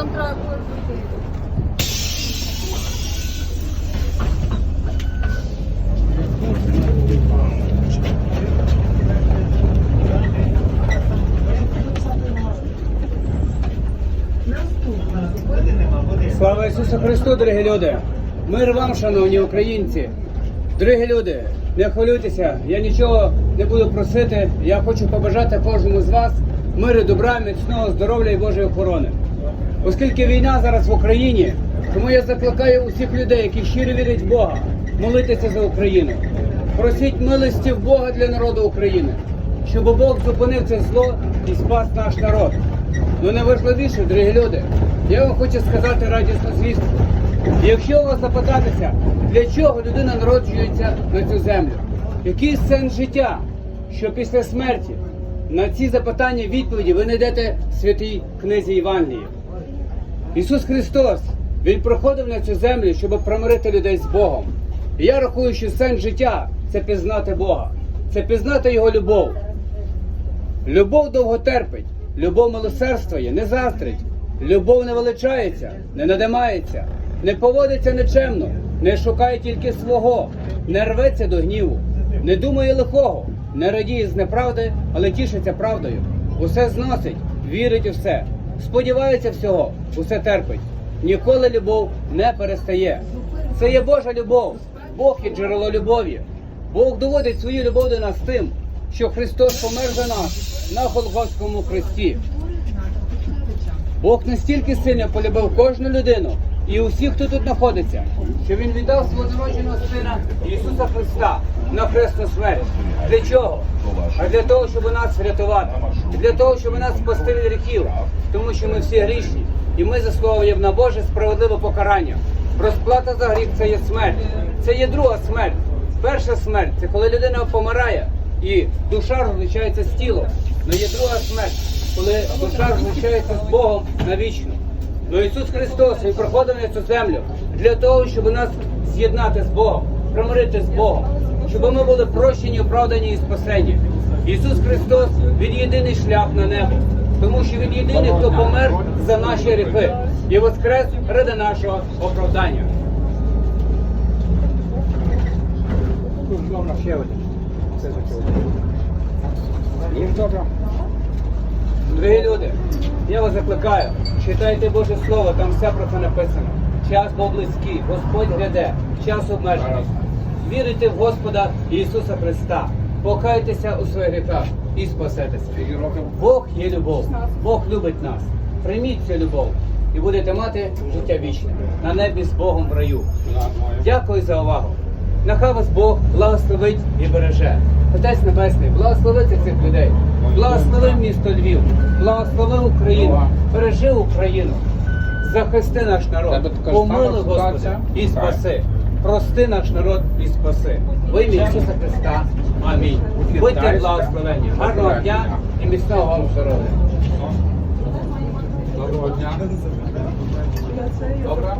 там треба було зробити. Слава Ісусу Христу, дорогі люди! Мир вам, шановні українці! Дорогі люди, не хвилюйтеся, я нічого не буду просити. Я хочу побажати кожному з вас миру, добра, міцного здоров'я і Божої охорони. Оскільки війна зараз в Україні, тому я закликаю усіх людей, які щиро вірять в Бога, молитися за Україну. Просіть милості в Бога для народу України, щоб Бог зупинив це зло і спас наш народ. Ну найважливіше, дорогі люди, я вам хочу сказати радісну звістку. Якщо у вас запитатися, для чого людина народжується на цю землю, який сенс життя, що після смерті на ці запитання відповіді ви знайдете в святій книзі Євангелії. Ісус Христос, Він проходив на цю землю, щоб примирити людей з Богом. І я рахую, що сенс життя це пізнати Бога, це пізнати Його любов. Любов довго терпить, любов милосердствує, не заздрить, любов не величається, не надимається, не поводиться нечемно, не шукає тільки свого, не рветься до гніву, не думає лихого, не радіє з неправди, але тішиться правдою. Усе зносить, вірить у все, сподівається всього, усе терпить. Ніколи любов не перестає. Це є Божа любов, Бог є джерело любові. Бог доводить свою любов до нас тим, що Христос помер за нас на Голгофському хресті. Бог настільки сильно полюбив кожну людину і усіх, хто тут знаходиться, що Він віддав свого народженого сина Ісуса Христа на хресну смерть. Для чого? А для того, щоб нас врятувати, для того, щоб нас спасти від гріхів, тому що ми всі грішні, і ми заслуговуємо на Боже справедливе покарання. Розплата за гріх це є смерть. Це є друга смерть. Перша смерть це коли людина помирає і душа розлучається з тілом. Ну є друга смерть, коли душа розлучається з Богом навічно. Ну Ісус Христос Він проходив на цю землю для того, щоб нас з'єднати з Богом, примирити з Богом, щоб ми були прощені, оправдані і спасені. Ісус Христос Він єдиний шлях на небо, тому що Він єдиний, хто помер за наші гріхи і воскрес ради нашого оправдання. Ще один. Це добре. Дорогі люди, я вас закликаю, читайте Боже Слово, там все про це написано. Час був близький, Господь гряде, час обмежений. Вірите в Господа Ісуса Христа, покайтеся у своїх гріхах і спасетеся. Бог є любов, Бог любить нас. Прийміть цю любов і будете мати життя вічне на небі з Богом в раю. Дякую за увагу. Нехай вас Бог благословить і береже. Отець Небесний, благослови цих людей, благослови місто Львів, благослови Україну, бережи Україну, захисти наш народ, сама Господи і спаси. Прости наш народ і спаси. В ім'я Ісуса Христа. Амінь. Будьте благословені. Гарного дня і міцного вам здоров'я. Доброго дня. Добре?